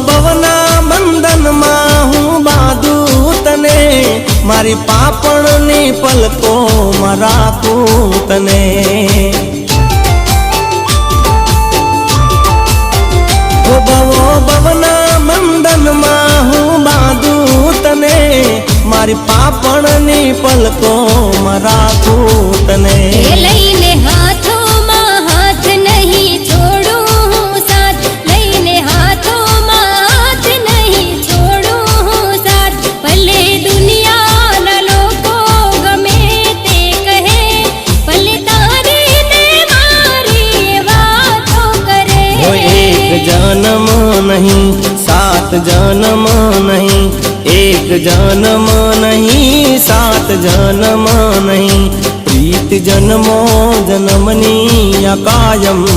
ભવના બંધનમાં હું બાંધુ તને. મારી પાપણની પલકો રાખું તને. ભવો ભવના બંધનમાં હું બાંધું તને. મારી પાપણની પલકો રાખું તને. જન્મ નહીં સાત જન્મ નહીં એક જન્મ નહીં સાત જન્મ નહીં પ્રીત જન્મો જન્મની આ કાયમ